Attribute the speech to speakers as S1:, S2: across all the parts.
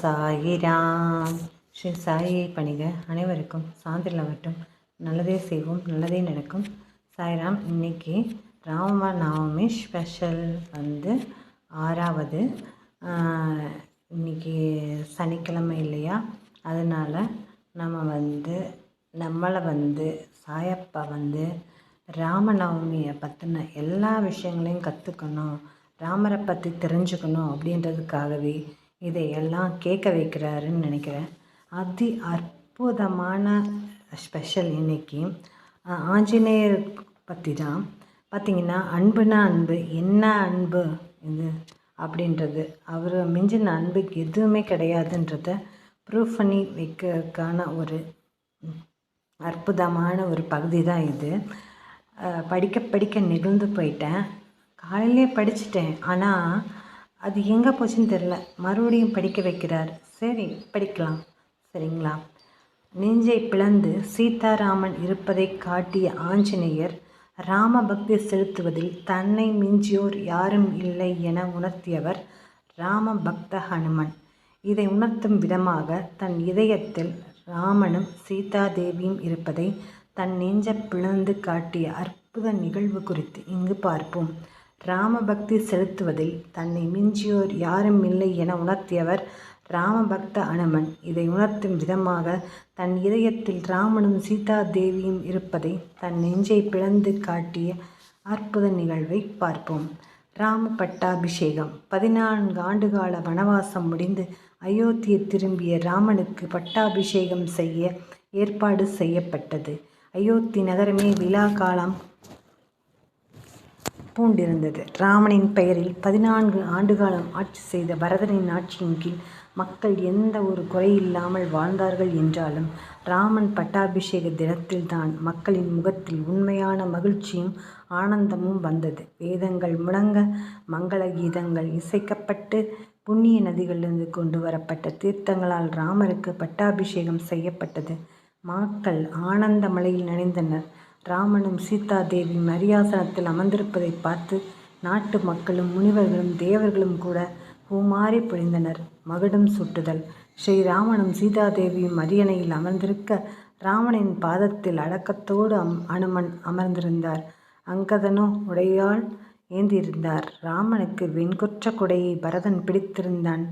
S1: சாயிராம். ஸ்ரீ சாயை பணிக அனைவருக்கும் சாந்திரமாகட்டும் நல்லதே செய்வோம் நல்லதே நடக்கும். சாய்ராம் இன்னைக்கு ராம நவமி ஸ்பெஷல் வந்து ஆறாவது. இன்னைக்கு சனிக்கிழமை இல்லையா? அதனால் நம்ம வந்து நம்மளை வந்து சாயப்பா வந்து ராமநவமியை பற்றின எல்லா விஷயங்களையும் கற்றுக்கணும் ராமரை பற்றி தெரிஞ்சுக்கணும் அப்படின்றதுக்காகவே இதையெல்லாம் கேட்க வைக்கிறாருன்னு நினைக்கிறேன். அதி அற்புதமான ஸ்பெஷல் இன்னைக்கு. ஆஞ்சநேயர் பற்றி தான் பார்த்திங்கன்னா அன்புனா அன்பு என்ன அன்பு இது அப்படின்றது. அவர் மிஞ்சின அன்புக்கு எதுவுமே கிடையாதுன்றத ப்ரூஃப் பண்ணி வைக்கிறதுக்கான ஒரு அற்புதமான ஒரு பகுதி தான் இது படிக்க படிக்க நெகிழ்ந்து போயிட்டேன். காலையிலே படிச்சிட்டேன். ஆனால் அது எங்கே போச்சுன்னு தெரில மறுபடியும் படிக்க வைக்கிறார். சரி படிக்கலாம். சரிங்களா? நெஞ்சை பிளந்து சீதாராமன் இருப்பதை காட்டிய ஆஞ்சநேயர் ராம பக்தி செலுத்துவதில் தன்னை மிஞ்சியோர் யாரும் இல்லை என உணர்த்தியவர் ராம பக்த ஹனுமன். இதை உணர்த்தும் விதமாக தன் இதயத்தில் ராமனும் சீதாதேவியும் இருப்பதை தன் நெஞ்ச பிளந்து காட்டிய அற்புத நிகழ்வு குறித்து இங்கு பார்ப்போம். ராமபக்தி செலுத்துவதில் தன்னை மிஞ்சியோர் யாரும் இல்லை என உணர்த்தியவர் ராமபக்த அனுமன். இதை உணர்த்தும் விதமாக தன் இதயத்தில் ராமனும் சீதா தேவியும் இருப்பதை தன் நெஞ்சை பிளந்து காட்டிய அற்புத நிகழ்வை பார்ப்போம். ராம பட்டாபிஷேகம் பதினான்கு ஆண்டுகால வனவாசம் முடிந்து அயோத்தியை திரும்பிய ராமனுக்கு பட்டாபிஷேகம் செய்ய ஏற்பாடு செய்யப்பட்டது. அயோத்தி நகரமே விழா காலம் பூண்டிருந்தது. ராமனின் பெயரில் பதினான்கு ஆண்டுகாலம் ஆட்சி செய்த பரதனின் ஆட்சியின் கீழ் மக்கள் எந்த ஒரு குறையில்லாமல் வாழ்ந்தார்கள் என்றாலும் ராமன் பட்டாபிஷேக தினத்தில்தான் மக்களின் முகத்தில் உண்மையான மகிழ்ச்சியும் ஆனந்தமும் வந்தது. வேதங்கள் முழங்க மங்கள கீதங்கள் இசைக்கப்பட்டு புண்ணிய நதிகளிலிருந்து கொண்டு வரப்பட்ட தீர்த்தங்களால் ராமருக்கு பட்டாபிஷேகம் செய்யப்பட்டது. மக்கள் ஆனந்த மலையில் நனைந்தனர். ராமனும் சீதா தேவி மரியாசனத்தில் அமர்ந்திருப்பதை பார்த்து நாட்டு மக்களும் முனிவர்களும் தேவர்களும் கூட பூமாறி பொழிந்தனர் மகுடம் சுட்டுதல். ஸ்ரீராமனும் சீதாதேவியும் அரியணையில் அமர்ந்திருக்க ராமனின் பாதத்தில் அடக்கத்தோடு அம் அனுமன் அமர்ந்திருந்தார். அங்கதனோ உடையால் ஏந்தியிருந்தார் ராமனுக்கு வெண்குற்ற குடையை பரதன் பிடித்திருந்தான்.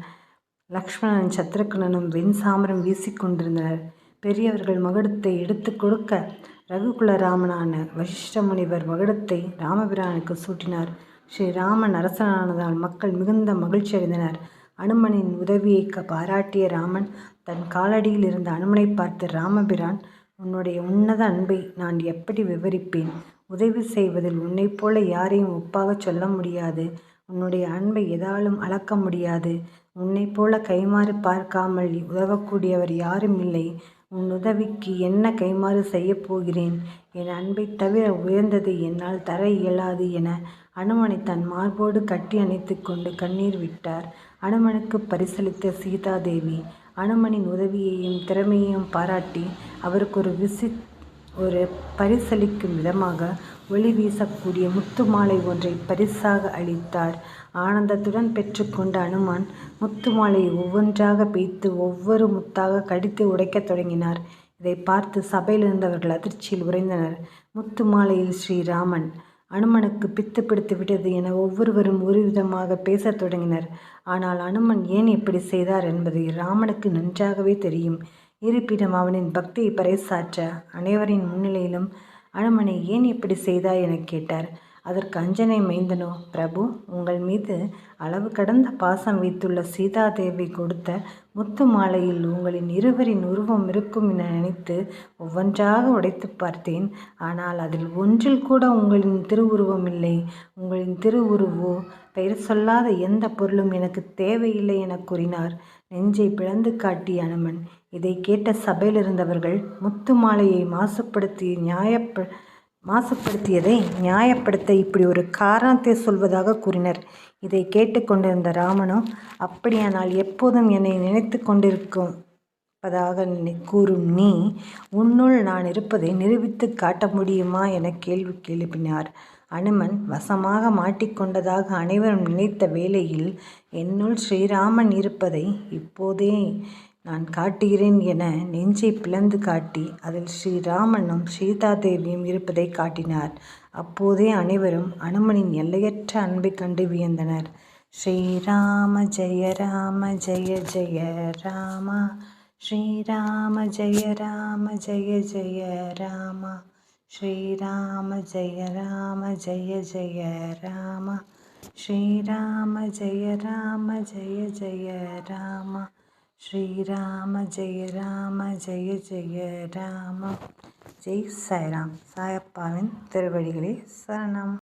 S1: லக்ஷ்மணன் சத்ருக்னனும் வெண் சாமரம் வீசிக்கொண்டிருந்தனர் பெரியவர்கள் மகுடத்தை எடுத்து கொடுக்க ரகுகுலராமனான வசிஷ்ட முனிவர் மகுடத்தை ராமபிரானுக்கு சூட்டினார். ஸ்ரீராமன் அரசனானதால் மக்கள் மிகுந்த மகிழ்ச்சி அடைந்தனர். அனுமனின் உதவியை க- பாராட்டிய ராமன் தன் காலடியில் இருந்த அனுமனை பார்த்து ராமபிரான் உன்னுடைய உன்னத அன்பை நான் எப்படி விவரிப்பேன்? உதவி செய்வதில் உன்னைப் போல யாரையும் ஒப்பாகச் சொல்ல முடியாது. உன்னுடைய அன்பை எதாலும் அளக்க முடியாது. உன்னைப் போல கைமாறு பார்க்காமல் உதவக்கூடியவர் யாரும் இல்லை. உன் உதவிக்கு என்ன கைமாறு செய்யப் போகிறேன்? என் அன்பைத் தவிர உயர்ந்ததை என்னால் தர இயலாது என அனுமனை தன் மார்போடு கட்டி அணைத்து கொண்டு கண்ணீர் விட்டார். அனுமனுக்கு பரிசளித்த சீதாதேவி அனுமனின் உதவியையும் திறமையையும் பாராட்டி அவருக்கு ஒரு விசி ஒரு பரிசளிக்கும் விதமாக ஒளி வீசக்கூடிய முத்து மாலை ஒன்றை பரிசாக அளித்தார். ஆனந்தத்துடன் பெற்றுக்கொண்ட அனுமான் முத்து மாலையை ஒவ்வொன்றாக பிய்த்து ஒவ்வொரு முத்தாக கடித்து உடைக்கத் தொடங்கினார். இதை பார்த்து சபையில் இருந்தவர்கள் அதிர்ச்சியில் உறைந்தனர். முத்து மாலையில் ஸ்ரீராமன் அனுமனுக்கு பித்து பிடித்து விட்டது என ஒவ்வொருவரும் ஒரு விதமாக பேசத் தொடங்கினர். ஆனால் அனுமன் ஏன் இப்படி செய்தார் என்பது ராமனுக்கு நன்றாகவே தெரியும். இருப்பினும் அவனின் பக்தியை பறைசாற்ற அனைவரின் முன்னிலையிலும் அனுமனை ஏன் இப்படி செய்தாய் என கேட்டார். அதற்கு அஞ்சனை மைந்தனோ பிரபு உங்கள் மீது அளவு கடந்த பாசம் வைத்துள்ள சீதாதேவி கொடுத்த முத்து மாலையில் உங்களின் இருவரின் உருவம் இருக்கும் என நினைத்து ஒவ்வொன்றாக உடைத்து பார்த்தேன். ஆனால் அதில் ஒன்றில் கூட உங்களின் திருவுருவம் இல்லை. உங்களின் திருவுருவோ பெயர் சொல்லாத எந்த பொருளும் எனக்கு தேவையில்லை என கூறினார். நெஞ்சை பிளந்து காட்டிய அனுமன். இதை கேட்ட சபையில் இருந்தவர்கள் முத்து மாலையை மாசுபடுத்தி நியாயப்ப மாசுபடுத்தியதை நியாயப்படுத்த இப்படி ஒரு காரணத்தை சொல்வதாக கூறினர். இதை கேட்டுக்கொண்டிருந்த ராமனோ அப்படியானால் எப்போதும் என்னை நினைத்து கொண்டிருக்கும் இருப்பதாக கூறும் நீ உன்னுள் நான் இருப்பதை நிரூபித்து காட்ட முடியுமா? என கேள்வி எழுப்பினார் அனுமன் வசமாக மாட்டிக்கொண்டதாக அனைவரும் நினைத்த வேளையில் என்னுள் ஸ்ரீராமன் இருப்பதை இப்போதே நான் காட்டுகிறேன் என நெஞ்சை பிளந்து காட்டி அதில் ஸ்ரீராமனும் சீதாதேவியும் இருப்பதை காட்டினார். அப்போதே அனைவரும் அனுமனின் எல்லையற்ற அன்பை கண்டு வியந்தனர். ஸ்ரீராம ஜெய ராம ஜெய ஜெய ராமா. ஸ்ரீராம ஜெய ராம ஜெய ஜெய ராமா. ஸ்ரீராம ஜெய ராம ஜெய ஜெய ராம. ஸ்ரீராம ஜெய ராம ஜெய ஜெய ராம. ஸ்ரீராம ஜெய ராம ஜெய ஜெய ராம. ஜெய் சாய்ராம். சாயப்பாவின் திருவடிகளே சரணம்.